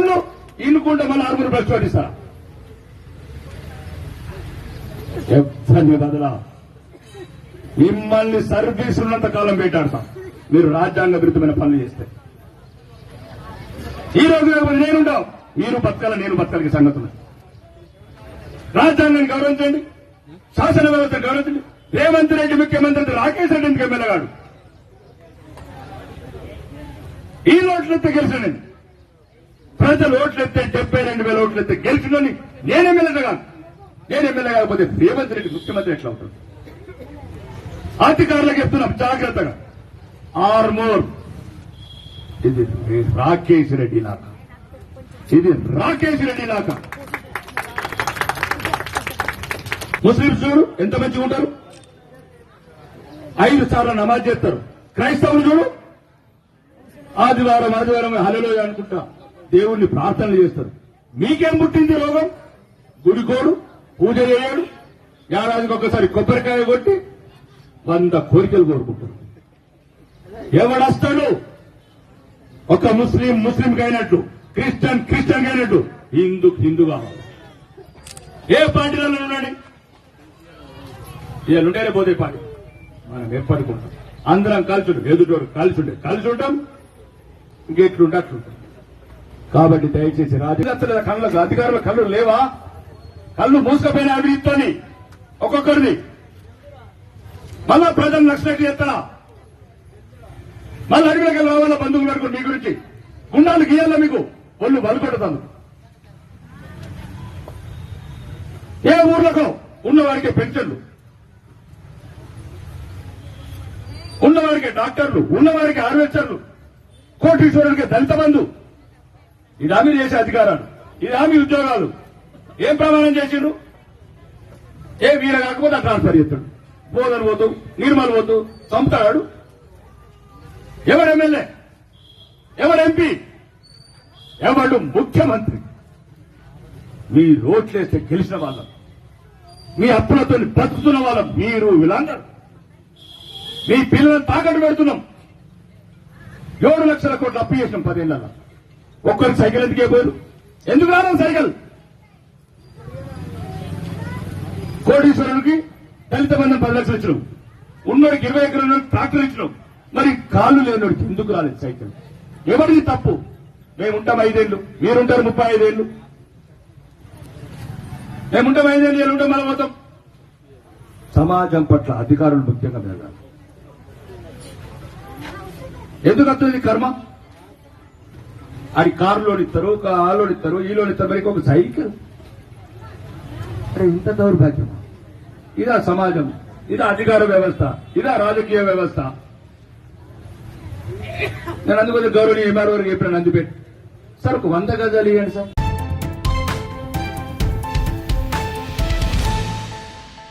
పనులు ఇన్నుకుంటే మళ్ళీ ఆరుగురు ప్రశ్నిస్తారా ఎవరిని బదులా మిమ్మల్ని సర్వీస్ ఉన్నంత కాలం వేటాడతాం. మీరు రాజ్యాంగ విరుద్ధమైన పనులు చేస్తే. ఈ రోజు నేనుండవు? మీరు బతకాల నేను బతకాలి సంగతులు. రాజ్యాంగాన్ని గౌరవించండి శాసన వ్యవస్థ గౌరవించండి. రేవంత్ రెడ్డి ముఖ్యమంత్రి అయితే రాకేష్ రెడ్డి ఎందుకు ఎమ్మెల్యేగాడు ఈ ఓట్లెత్తే గెలిచాను ప్రజలు ఓట్లెత్తే డెబ్బై రెండు వేల ఓట్లెత్తే గెలిచినని నేను ఎమ్మెల్యే కాదు. నేను ఎమ్మెల్యే కాకపోతే రేవంత్ రెడ్డి ముఖ్యమంత్రి ఎట్లా అవుతాడు అధికారులకు చెప్తున్నాం జాగ్రత్తగా. ఆర్మోర్ ఇది రాకేష్ రెడ్డి లాగా ఇది రాకేష్ రెడ్డి లాగా ముస్లింస్ చూడు ఎంత మంచిగా ఉంటారు? ఐదు సార్లు నమాజ్ చేస్తారు. క్రైస్తవులు చూడు. ఆదివారం ఆదివారం హలో అనుకుంటా. దేవుణ్ణి ప్రార్థనలు చేస్తారు. మీకేం పుట్టింది రోగం? గుడికోడు పూజ చేయడు ఏడాదికి ఒక్కసారి కొబ్బరికాయ కొట్టి వంద కోరికలు కోరుకుంటారు. ఎవడొస్తాడు ఒక ముస్లిం ముస్లిం అయినట్టు క్రిస్టియన్ క్రిస్టియన్ అయినట్టు హిందూ హిందూ కావాలి. ఏ పార్టీలో ఉన్నాడు వీళ్ళు ఉంటేనే పోతే పార్టీ. మనం ఎప్పటికుంటాం అందరం కలిసి ఉంటాం ఎదుటోడు కలిసి ఉండే కలిసి ఉంటాం. ఇంకెట్లుంటే అట్లుంటాం. కాబట్టి దయచేసి రాజకీయ కళ్ళకు అధికారుల కళ్ళు లేవా? కళ్ళు మూసుకపోయిన అవినీతితోని ఒక్కొక్కరిని. మళ్ళా ప్రజలు నచ్చినట్టు చేస్తారా? మళ్ళీ అడవిలోకి రావాల బంధువులు పెట్టుకుని మీ గురించి? గుండాలు గీయాల మీకు? ఒళ్ళు బలపడతాను ఏ ఊర్లకు? ఉన్నవాడికి పెన్షన్లు. ఉన్నవాడికి డాక్టర్లు. ఉన్నవారికి ఆర్వేచర్లు కోటీశ్వరుడికి దళిత బంధు ఇది హామీ చేసే అధికారాలు. ఇది హామీ ఉద్యోగాలు. ఏం ప్రమాణం చేసిండు ఏ వీర కాకపోతే ఆ ట్రాన్స్ఫర్ చేస్తాడు. బోధన వద్దు నిర్మల్ వద్దు చంపుతాడు. ఎవరు ఎమ్మెల్యే? ఎవరు ఎంపీ? ఎవడు ముఖ్యమంత్రి? మీ రోట్లేస్తే గెలిచిన వాళ్ళం. మీ అప్పులతో బతుకుతున్న వాళ్ళం. మీరు వీళ్ళందరూ. మీ పిల్లలను తాకట్టు పెడుతున్నాం. ఏడు లక్షల కోట్లు అప్పు చేసినాం పదేళ్ళ ఒక్కరికి సైకిల్ ఎందుకే పోయారు. ఎందుకు రాను సైకిల్? కోటీశ్వరునికి దళిత బంధం పది లక్షలు ఇచ్చినాం. ఉన్నోడికి ఇరవై ఎకరాలు ట్రాక్టర్ ఇచ్చినాం. మరి కాళ్ళు లేనోడికి ఎందుకు రాలేదు సైకిల్? ఎవరిది తప్పు? మేముంటాం ఐదేళ్ళు మీరుంటారు ముప్పై ఐదేళ్ళు మేముంటాం ఐదేళ్ళు వీళ్ళు మన మనం మొత్తం సమాజం పట్ల అధికారులు ముఖ్యంగా మెరగాలి ఎందుకు వస్తుంది కర్మ? అది కారులోని ఇస్తారు ఒక ఆలోని ఇస్తారు ఈలోని ఇస్తారు మరి ఒక సైకిల్. అరే ఇంత దౌర్భాగ్యం. ఇదా సమాజం ఇదా అధికార వ్యవస్థ ఇదా రాజకీయ వ్యవస్థ. నేను అందుకోసం గౌరవనీయ ఎంఆర్ఓ గారికి చెప్పాను నందిపేట సార్ ఒక వంద గజాలు ఇవ్వండి సార్.